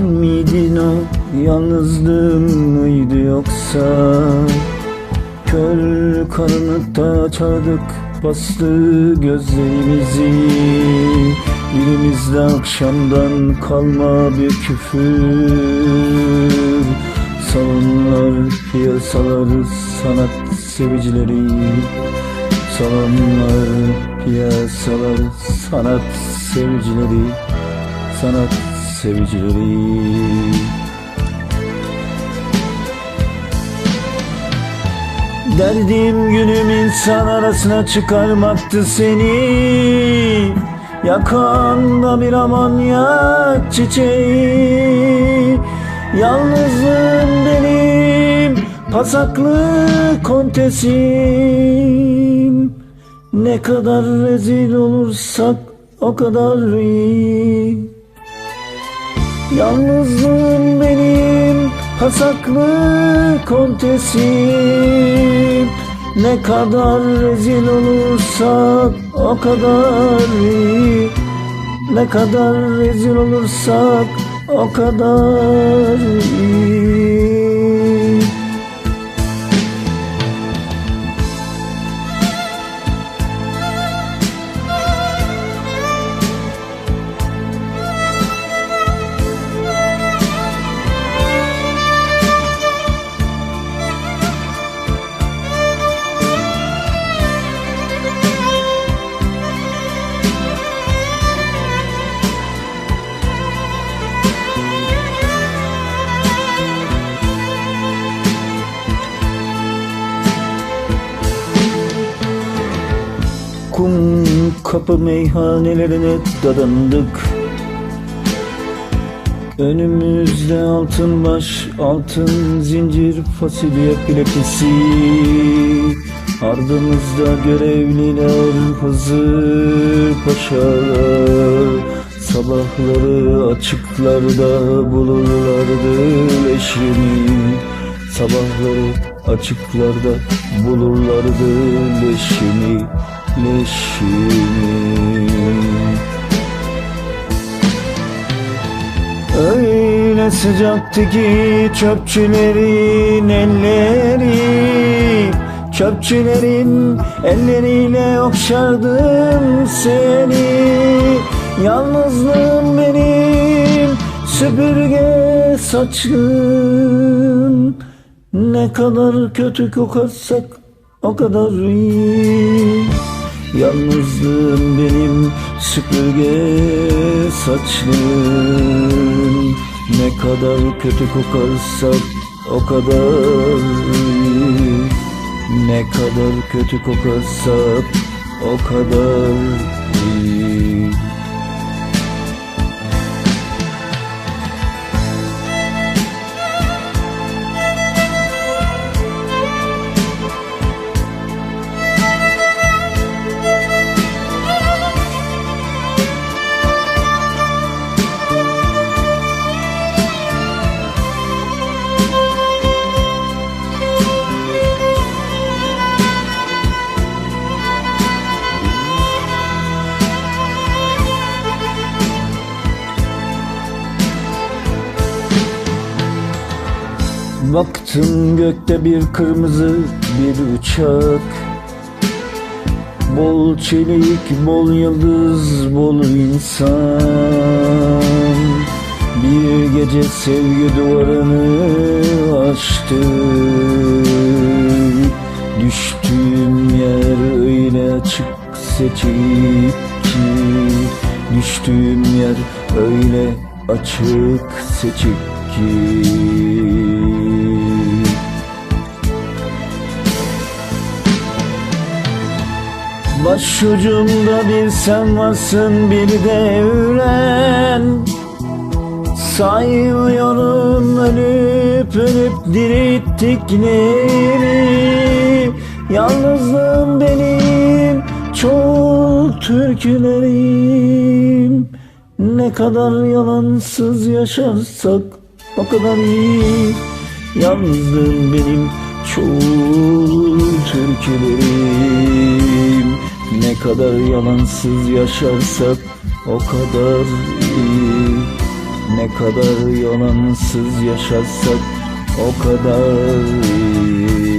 miydin o yalnızlığım mıydı yoksa? Kör karanlıkta çağırdık bastı gözlerimizi. Dilimizde akşamdan kalma bir küfür. Salonlar, piyasalar, sanat sevicileri. Salonlar, piyasalar, sanat sevicileri. Sanat sevicileri. Derdim günüm insan arasına çıkarmaktı seni. Yakanda bir amonyak çiçeği. Yalnızlığım benim pasaklı kontesim. Ne kadar rezil olursak o kadar iyi Yalnızlığım benim pasaklı kontesim. Ne kadar rezil olursak o kadar iyi. Ne kadar rezil olursak o kadar iyi Kum kapı meyhanelerine dadandık. Önümüzde altın baş, altın zincir, fasulye plakisi Ardımızda görevliler, hazır paşalar. Sabahları açıklarda bulurlardı leşimi Sabahları açıklarda bulurlardı leşimi Leşimi Öyle sıcaktı ki çöpçülerin elleri Çöpçülerin elleriyle okşardım seni. Yalnızlığım benim süpürge saçlım Ne kadar kötü kokarsak o kadar iyi Yalnızlığım benim süpürge saçlım Ne kadar kötü kokarsak o kadar iyi. Ne kadar kötü kokarsak o kadar iyi Baktım gökte bir kırmızı bir uçak. Bol çelik, bol yıldız, bol insan. Bir gece sevgi duvarını aştı Düştüğüm yer öyle açık seçik ki. Düştüğüm yer öyle açık seçik ki Başucumda bir sen varsın bir de evren Saymıyorum ölüp ölüp dirittikleri Yalnızlığım benim çoğul türkülerim. Ne kadar yalansız yaşarsak o kadar iyi. Yalnızlığım benim çoğul türkülerim Ne kadar yalansız yaşarsak o kadar iyi. Ne kadar yalansız yaşarsak o kadar iyi